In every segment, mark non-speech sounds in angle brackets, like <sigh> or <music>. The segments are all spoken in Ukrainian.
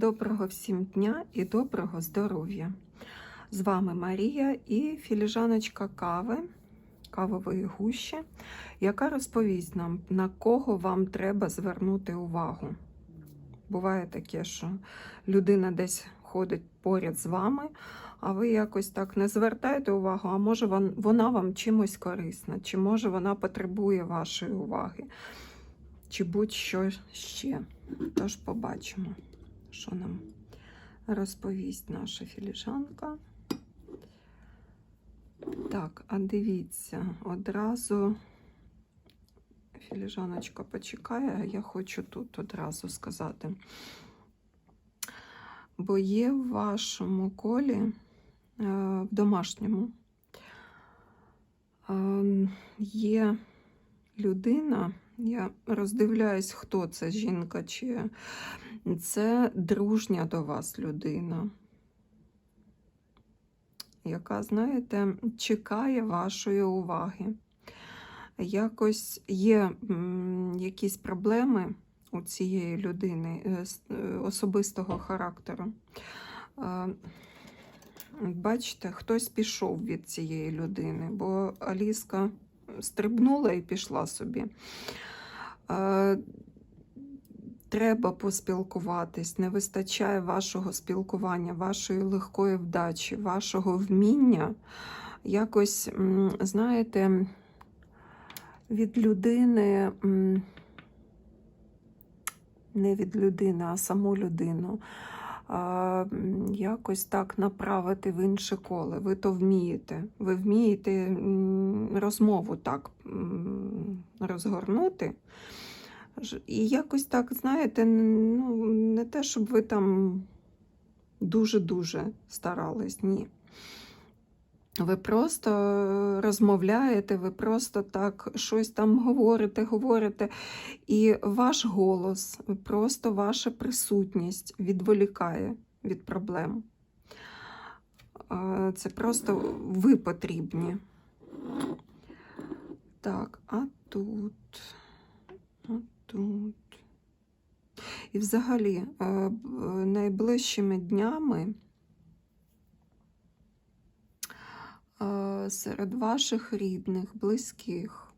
Доброго всім дня і доброго здоров'я! З вами Марія і філіжаночка кави, кавової гущі, яка розповість нам, на кого вам треба звернути увагу. Буває таке, що людина десь ходить поряд з вами, а ви якось так не звертаєте увагу, а може вона вам чимось корисна, чи може вона потребує вашої уваги, чи будь-що ще. Тож побачимо, що нам розповість наша філіжанка. Так, а дивіться, одразу філіжаночка почекає, я хочу тут одразу сказати. Бо є в вашому колі, е, в домашньому, е, є людина, я роздивляюсь, хто це жінка, чи це дружня до вас людина, яка, знаєте, чекає вашої уваги. Якось є якісь проблеми у цієї людини е, е, особистого характеру. Е, Бачите, хтось пішов від цієї людини, бо Аліска стрибнула і пішла собі. Треба поспілкуватись, не вистачає вашого спілкування, вашої легкої вдачі, вашого вміння якось, знаєте, від людини, не від людини, а саму людину. Якось так направити в інше коле. Ви то вмієте. Ви вмієте розмову так розгорнути. І якось так, знаєте, ну, не те, щоб ви там дуже-дуже старались, ні. Ви просто розмовляєте, ви просто так щось там говорите, говорите, і ваш голос, просто ваша присутність відволікає від проблем. Це просто ви потрібні. Так, а тут, тут. І взагалі, е, найближчими днями е, серед ваших рідних, близьких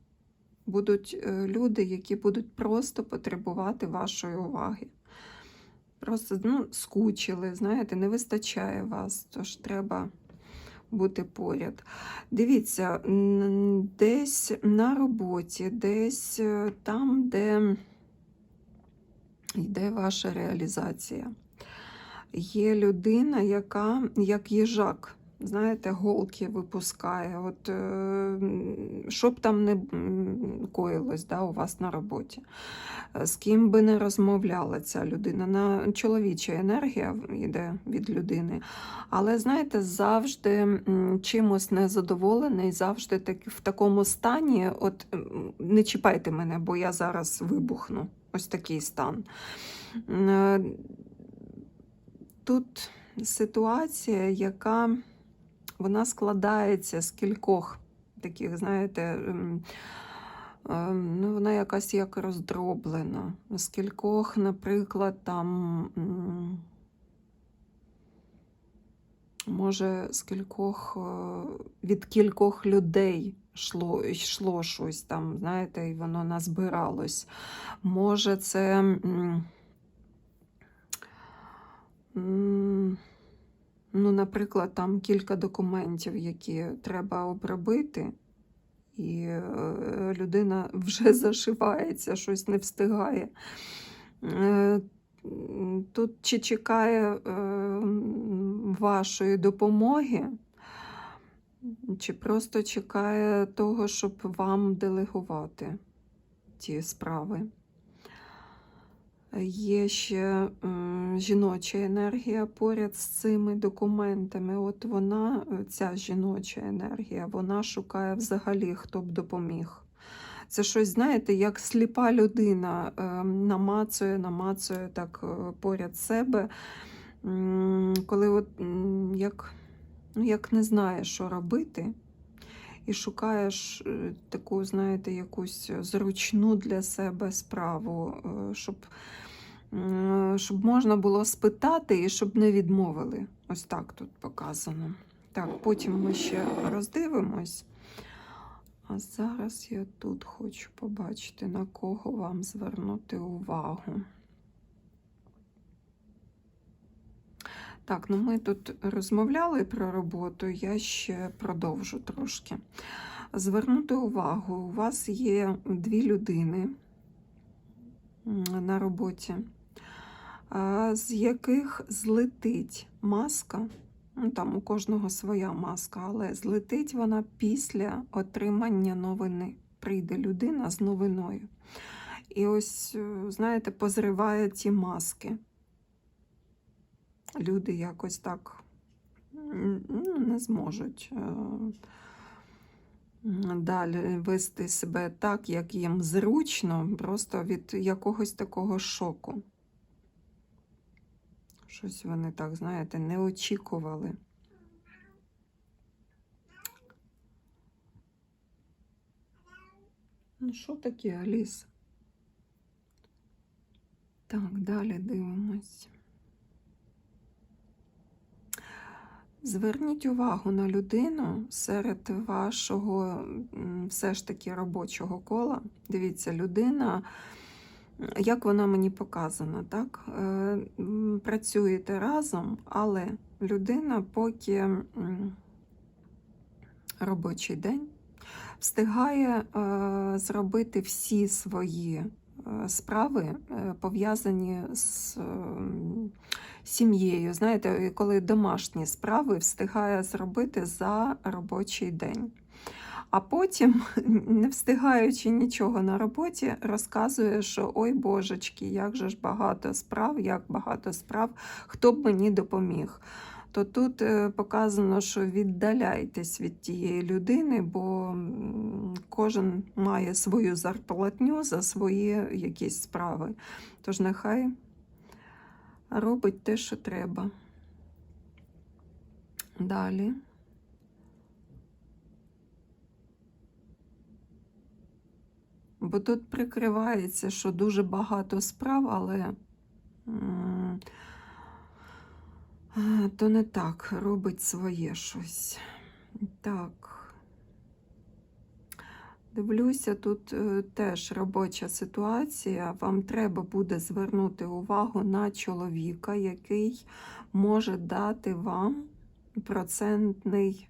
будуть е, люди, які будуть просто потребувати вашої уваги. Просто ну, скучили, знаєте, не вистачає вас, тож треба бути поряд. Дивіться, десь на роботі, десь е, там, де йде ваша реалізація. Є людина, яка як їжак, знаєте, голки випускає. От, е, м, там не коїлось да, у вас на роботі. Е, З ким би не розмовляла ця людина. На чоловіча енергія йде від людини. Але знаєте, завжди чимось незадоволений, завжди так, в такому стані. От не чіпайте мене, бо я зараз вибухну. Ось такий стан. Е, Тут ситуація, яка вона складається з кількох таких, знаєте, ну, вона якась як роздроблена. З кількох, наприклад, там. Може, з кількох, е, від кількох людей йшло, йшло щось там, знаєте, і воно назбиралось. Може, це. Ну, наприклад, там кілька документів, які треба обробити, і е, людина вже <laughs> зашивається, щось не встигає. Е, Тут чи чекає е, вашої допомоги, чи просто чекає того, щоб вам делегувати ті справи. Є ще жіноча енергія поряд з цими документами. От вона, е, ця жіноча енергія, вона шукає взагалі, хто б допоміг. Це щось, знаєте, як сліпа людина е, намацує, намацує так е, поряд себе, коли от, як, ну, як не знає, що робити, і шукаєш е, таку, знаєте, якусь зручну для себе справу, е, щоб щоб можна було спитати і щоб не відмовили. Ось так тут показано. Так, потім ми ще роздивимось. А зараз я тут хочу побачити, на кого вам звернути увагу. Так, ну ми тут розмовляли про роботу, я ще продовжу трошки. Звернути увагу, у вас є дві людини на роботі, з яких злетить маска. Ну, там у кожного своя маска, але злетить вона після отримання новини. Прийде людина з новиною. І ось, е, знаєте, позриває ті маски. Люди якось так ну, не зможуть е, далі вести себе так, як їм зручно, просто від якогось такого шоку. Щось вони так, знаєте, не очікували. Ну, що таке, Аліс? Так, далі дивимось. Зверніть увагу на людину серед вашого все ж таки робочого кола. Дивіться, людина, як вона мені показана, так? Е, Працюєте разом, але людина, поки робочий день, встигає е, зробити всі свої справи, е, пов'язані з е, сім'єю. Знаєте, коли домашні справи встигає зробити за робочий день. А потім, <laughs> не встигаючи нічого на роботі, розказує, що ой божечки, як же ж багато справ, як багато справ, хто б мені допоміг. То тут е, показано, що віддаляйтесь від тієї людини, бо кожен має свою зарплатню за свої якісь справи. Тож нехай робить те, що треба. Далі. Бо тут прикривається, що дуже багато справ, але то не так, робить своє щось. Так. Дивлюся, тут е, теж робоча ситуація. Вам треба буде звернути увагу на чоловіка, який може дати вам процентний,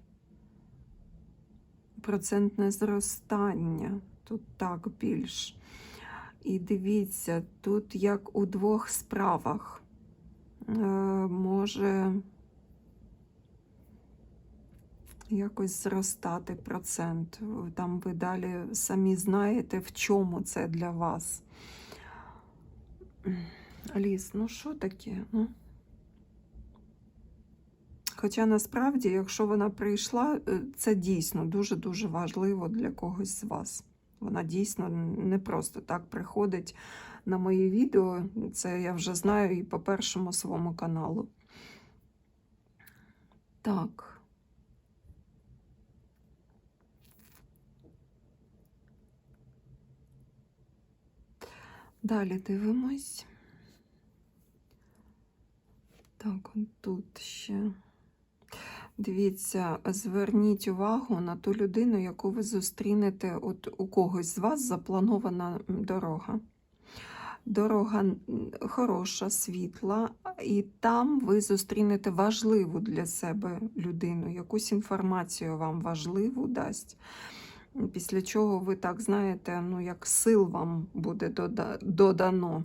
процентне зростання. Тут так більш. І дивіться, тут як у двох справах може якось зростати процент. Там ви далі самі знаєте, в чому це для вас. Аліс, ну що таке? Ну? Хоча насправді, якщо вона прийшла, е, це дійсно дуже-дуже важливо для когось з вас. Вона дійсно не просто так приходить на мої відео. Це я вже знаю і по першому своєму каналу. Так. Далі дивимось. Так, он тут ще. Дивіться, зверніть увагу на ту людину, яку ви зустрінете. От у когось з вас запланована дорога. Дорога хороша, світла, і там ви зустрінете важливу для себе людину, якусь інформацію вам важливу дасть. Після чого ви так знаєте, ну як сил вам буде додано.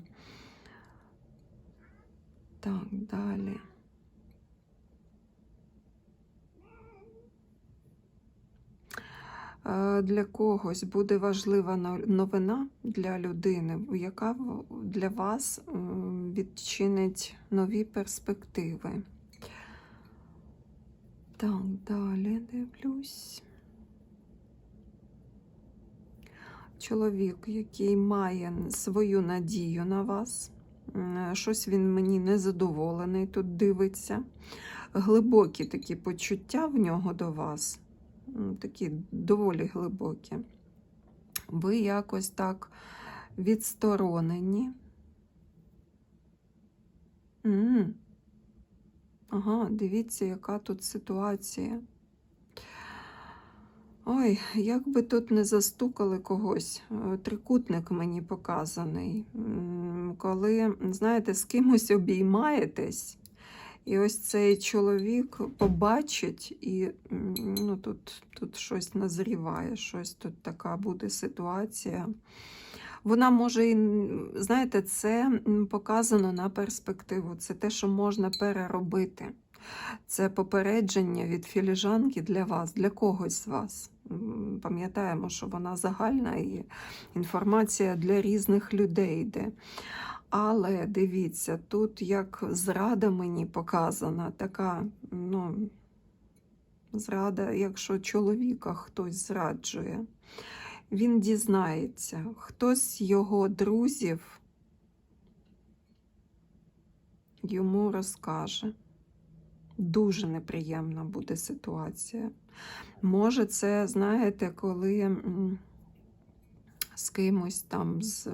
Так, далі. Е, Для когось буде важлива новина для людини, яка для вас відчинить нові перспективи. Так, далі дивлюсь. Чоловік, який має свою надію на вас. Щось він мені незадоволений тут дивиться. Глибокі такі почуття в нього до вас. М, Такі доволі глибокі. Ви якось так відсторонені. М. Ага, дивіться, яка тут ситуація. Ой, як би тут не застукали когось. Е, Трикутник мені показаний. Коли, знаєте, з кимось обіймаєтесь, і ось цей чоловік побачить, і ну, тут, тут щось назріває, щось тут така буде ситуація. Вона може, знаєте, це показано на перспективу. Це те, що можна переробити. Це попередження від філіжанки для вас, для когось з вас. Пам'ятаємо, що вона загальна і інформація для різних людей йде. Але дивіться, тут як зрада мені показана, така, ну, зрада, якщо чоловіка хтось зраджує, він дізнається, хтось з його друзів йому розкаже. Дуже неприємна буде ситуація. Може, це, знаєте, коли з кимось там з,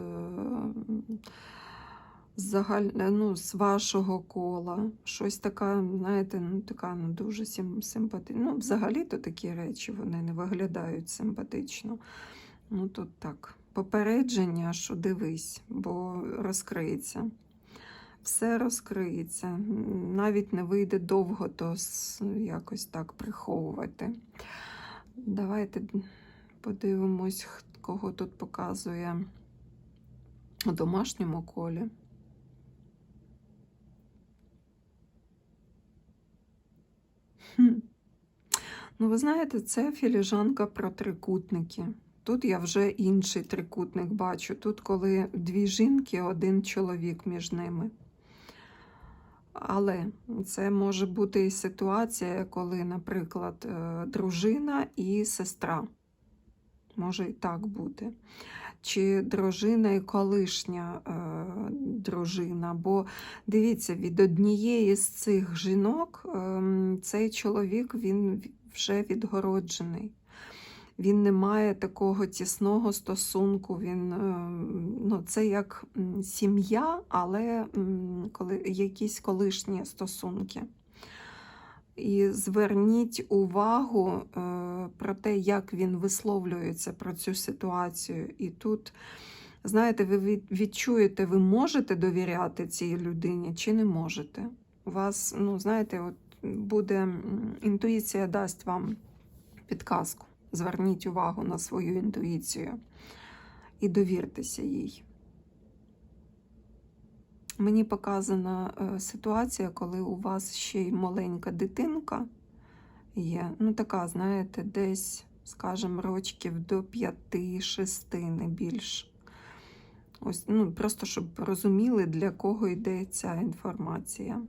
е, з загаль... ну, з вашого кола, щось така, знаєте, ну, така ну, дуже сим... симпатична. Ну, взагалі-то такі речі вони не виглядають симпатично. Ну, тут так. Попередження, що дивись, бо розкриється все розкриється. Навіть не вийде довго, то якось так приховувати. Давайте подивимось, кого тут показує у домашньому колі. Хм. Ну, ви знаєте, це філіжанка про трикутники. Тут я вже інший трикутник бачу. Тут, коли дві жінки, один чоловік між ними. Але це може бути і ситуація, коли, наприклад, е, дружина і сестра. Може і так бути. Чи дружина і колишня е, дружина. Бо дивіться, від однієї з цих жінок ем, цей чоловік він вже відгороджений. Він не має такого тісного стосунку. Він, ем, ну, це як сім'я, але коли, якісь колишні стосунки. І зверніть увагу е, про те, як він висловлюється про цю ситуацію. І тут, знаєте, ви відчуєте, ви можете довіряти цій людині чи не можете. У вас, ну, знаєте, от буде інтуїція дасть вам підказку. Зверніть увагу на свою інтуїцію і довіртеся їй. Мені показана е, ситуація, коли у вас ще й маленька дитинка є. Ну, така, знаєте, десь, скажімо, рочків до 5-6, не більше. Ось, ну, просто щоб розуміли, для кого йде ця інформація.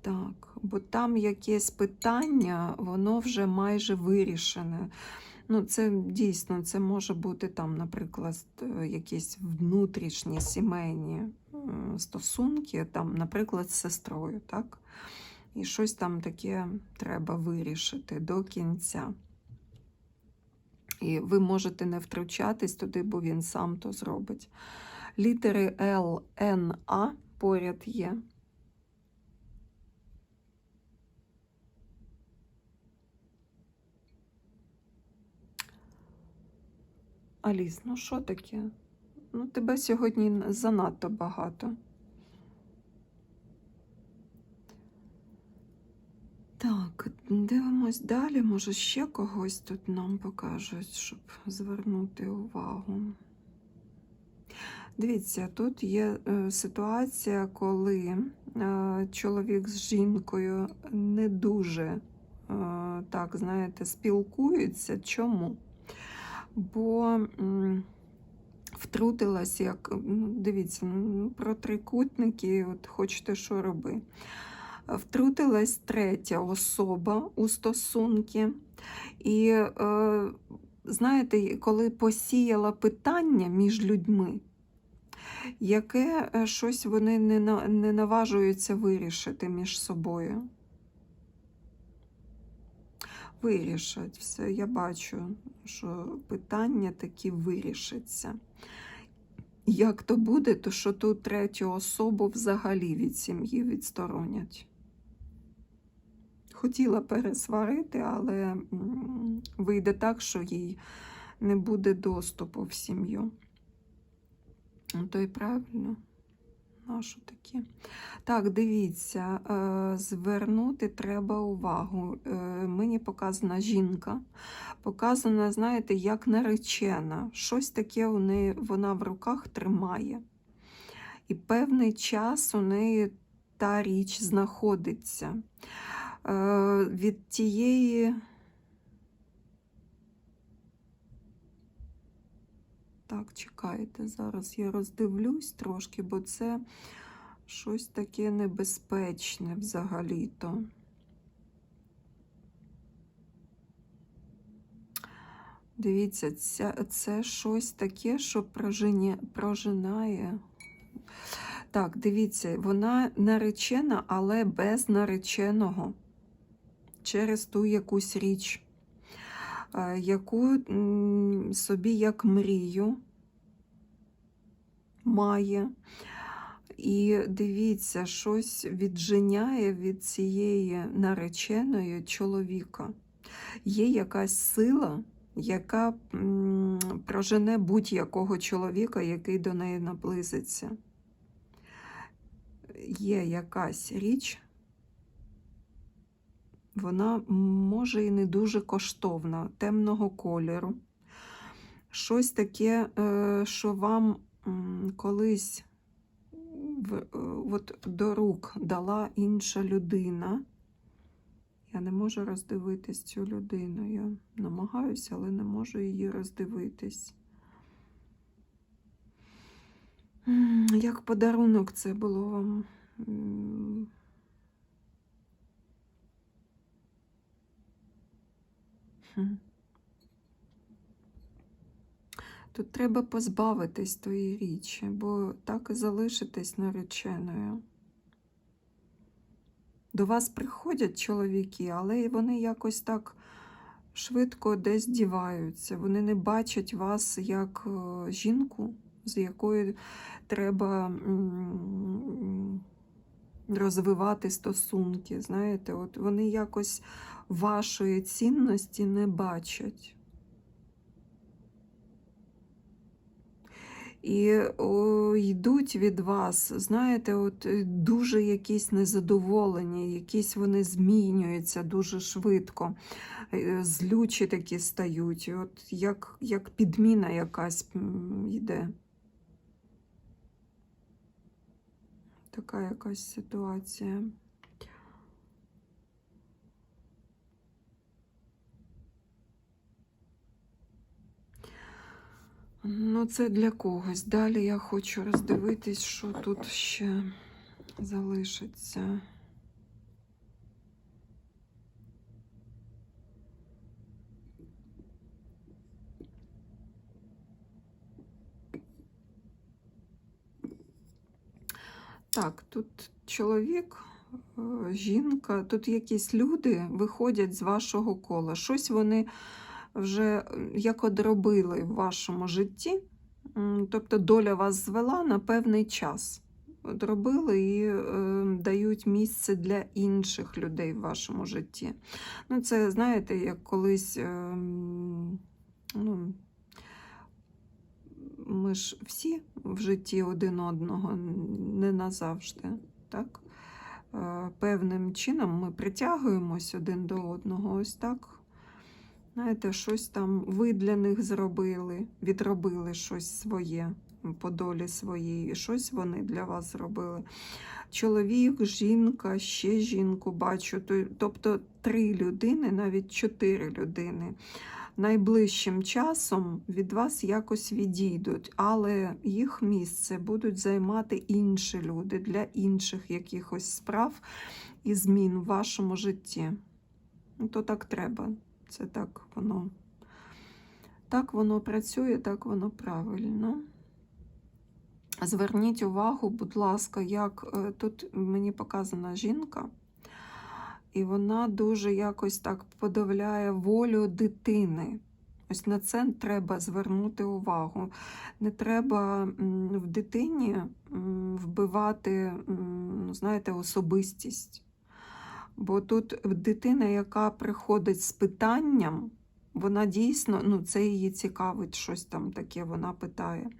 Так, бо там якесь питання, воно вже майже вирішене. Ну, це дійсно, це може бути там, наприклад, е, якісь внутрішні сімейні стосунки, там, наприклад, з сестрою, так? І щось там таке треба вирішити до кінця. І ви можете не втручатись туди, бо він сам то зробить. Літери Л, Н, А поряд є. Аліс, ну що таке? Ну, тебе сьогодні занадто багато. Так, дивимось далі. Може, ще когось тут нам покажуть, щоб звернути увагу. Дивіться, тут є е, ситуація, коли е, чоловік з жінкою не дуже, е, так, знаєте, спілкуються. Чому? Бо втрутилась, як, ну, дивіться, про трикутники, от хочете, що роби. Втрутилась третя особа у стосунки. І, е, знаєте, коли посіяла питання між людьми, яке е, щось вони не, не наважуються вирішити між собою. Вирішать все. Я бачу, що питання такі вирішаться. як то буде, то що ту третю особу взагалі від сім'ї відсторонять. Хотіла пересварити, але вийде так, що їй не буде доступу в сім'ю. Ну, То й правильно. Нащо такі? Так, дивіться, е, звернути треба увагу. Е, Мені показана жінка. Показана, знаєте, як наречена. Щось таке у неї вона в руках тримає. І певний час у неї та річ знаходиться. Е, Від тієї. Так, чекайте, зараз я роздивлюсь трошки, бо це щось таке небезпечне взагалі-то. Дивіться, це, це щось таке, що прожиня, прожинає. Так, дивіться, вона наречена, але без нареченого через ту якусь річ, яку собі як мрію має. І дивіться, щось відженяє від цієї нареченої чоловіка. Є якась сила, яка прожене будь-якого чоловіка, який до неї наблизиться. Є якась річ, вона може і не дуже коштовна, темного кольору. Щось таке, е, що вам колись е, от до рук дала інша людина. Я не можу роздивитись цю людину. Я намагаюся, але не можу її роздивитись. Як подарунок це було вам. М. Хм. Тут треба позбавитись тої річі, бо так і залишитись нареченою. До вас приходять чоловіки, але вони якось так швидко десь діваються. Вони не бачать вас як е, жінку, з якою треба розвивати стосунки. Знаєте, от вони якось вашої цінності не бачать. І о, йдуть від вас, знаєте, от е, дуже якісь незадоволені, якісь вони змінюються дуже швидко, е, злючі такі стають, от як, як підміна якась йде. Така якась ситуація. Ну, це для когось. Далі я хочу роздивитись, що тут ще залишиться. Так, тут чоловік, е, жінка, тут якісь люди виходять з вашого кола. Щось вони вже е, як одробили в вашому житті. Тобто доля вас звела на певний час. Одробили і е, дають місце для інших людей в вашому житті. Ну, це, знаєте, як колись. Е, ну, ми ж всі в житті один одного не назавжди. Так? Е, Певним чином ми притягуємось один до одного. Ось так. Знаєте, щось там ви для них зробили, відробили щось своє по долі своїй, і щось вони для вас зробили. Чоловік, жінка, ще жінку бачу. Тобто три людини, навіть чотири людини. Найближчим часом від вас якось відійдуть, але їх місце будуть займати інші люди для інших якихось справ і змін в вашому житті. Ну, То так треба. Це так воно. Так воно працює, так воно правильно. Зверніть увагу, будь ласка, як е, тут мені показана жінка, і вона дуже якось так подавляє волю дитини. Ось на це треба звернути увагу. Не треба в дитині вбивати, ну, знаєте, особистість. Бо тут дитина, яка приходить з питанням, вона дійсно, ну, це її цікавить, щось там таке вона питає.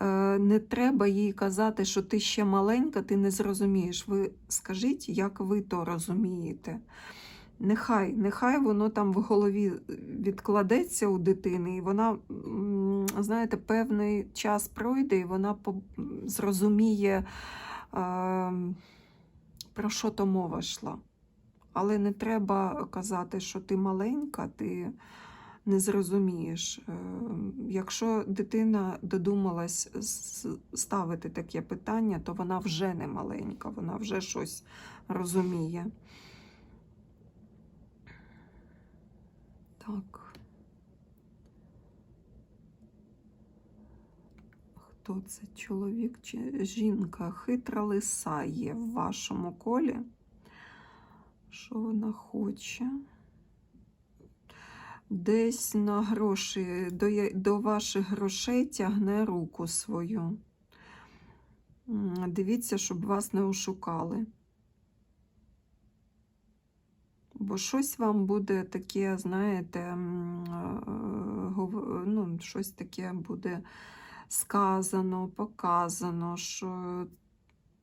Е, Не треба їй казати, що ти ще маленька, ти не зрозумієш. Ви скажіть, як ви то розумієте. Нехай, нехай воно там в голові відкладеться у дитини, і вона, знаєте, певний час пройде, і вона зрозуміє, е, про що то мова йшла. Але не треба казати, що ти маленька, ти не зрозумієш. Е, Якщо дитина додумалась ставити таке питання, то вона вже не маленька, вона вже щось розуміє. Так. Хто це? Чоловік чи жінка? Хитра лиса є в вашому колі. Що вона хоче? Десь на гроші, до, до ваших грошей тягне руку свою. Дивіться, щоб вас не ошукали. Бо щось вам буде таке, знаєте, е, гов- ну, щось таке буде сказано, показано, що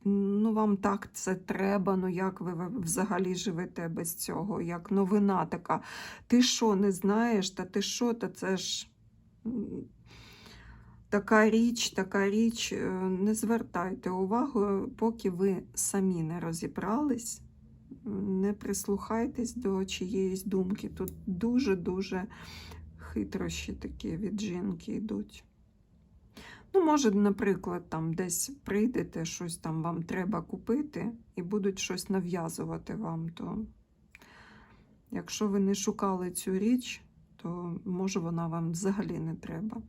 ну, вам так це треба, ну як ви взагалі живете без цього? Як новина така. Ти що, не знаєш? Та ти що, та це ж така річ, така річ. Е, Не звертайте увагу, поки ви самі не розібрались. Не прислухайтесь до чиєїсь думки. Тут дуже-дуже хитрощі такі від жінки йдуть. Ну, може, наприклад, там десь прийдете, щось там вам треба купити, і будуть щось нав'язувати вам, то якщо ви не шукали цю річ, то може вона вам взагалі не треба.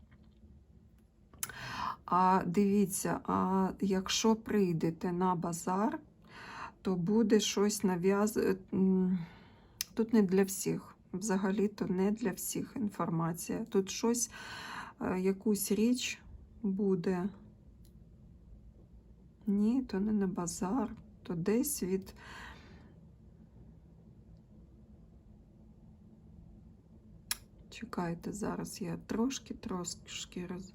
А дивіться, а якщо прийдете на базар, то буде щось нав'язувати. Тут не для всіх. Взагалі-то не для всіх інформація. Тут щось, е, якусь річ буде. Ні, то не на базар, то десь від. Чекайте, зараз я трошки, трошки роз.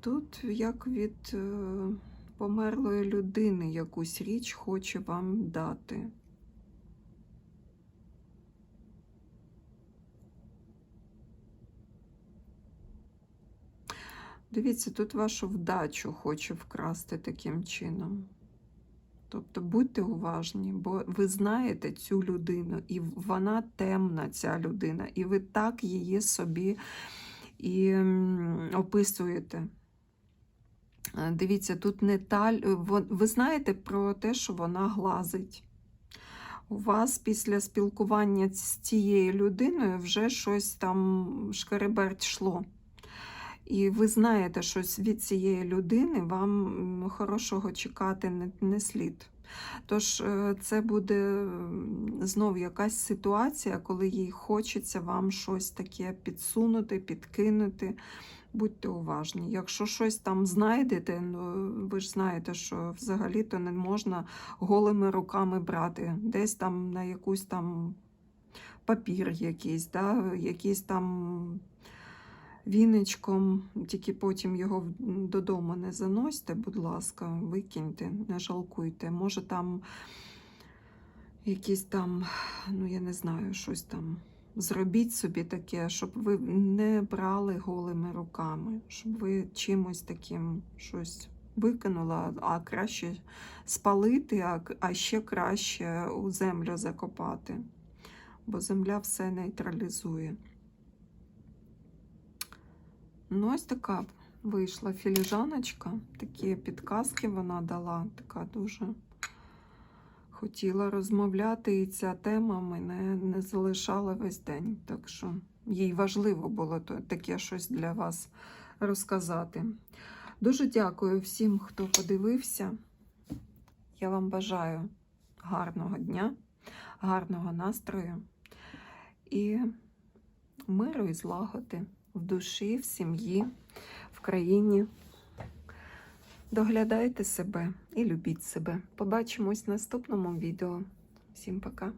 Тут як від е, померлої людини якусь річ хоче вам дати. Дивіться, тут вашу вдачу хоче вкрасти таким чином. Тобто будьте уважні, бо ви знаєте цю людину, і вона темна, ця людина, і ви так її собі і описуєте. Е, Дивіться, тут не та... ви знаєте про те, що вона глазить. У вас після спілкування з цією людиною вже щось там шкереберть йшло. І ви знаєте, що від цієї людини вам хорошого чекати не, слід. Тож е, це буде м, знов якась ситуація, коли їй хочеться вам щось таке підсунути, підкинути. Будьте уважні. Якщо щось там знайдете, ну ви ж знаєте, що взагалі-то не можна голими руками брати. Десь там на якусь там папір якийсь, да? якийсь там віничком, тільки потім його додому не заносьте, будь ласка, викиньте, не жалкуйте. Може там якісь там, ну я не знаю, щось там. Зробіть собі таке, щоб ви не брали голими руками, щоб ви чимось таким щось викинула, а краще спалити, а ще краще у землю закопати, бо земля все нейтралізує. Ну, ось така вийшла філіжаночка, такі підказки вона дала, така дуже хотіла розмовляти, і ця тема мене не залишала весь день. Так що їй важливо було таке щось для вас розказати. Дуже дякую всім, хто подивився. Я вам бажаю гарного дня, гарного настрою і миру і злагоди в душі, в сім'ї, в країні. Доглядайте себе і любіть себе. Побачимось в наступному відео. Всім пока!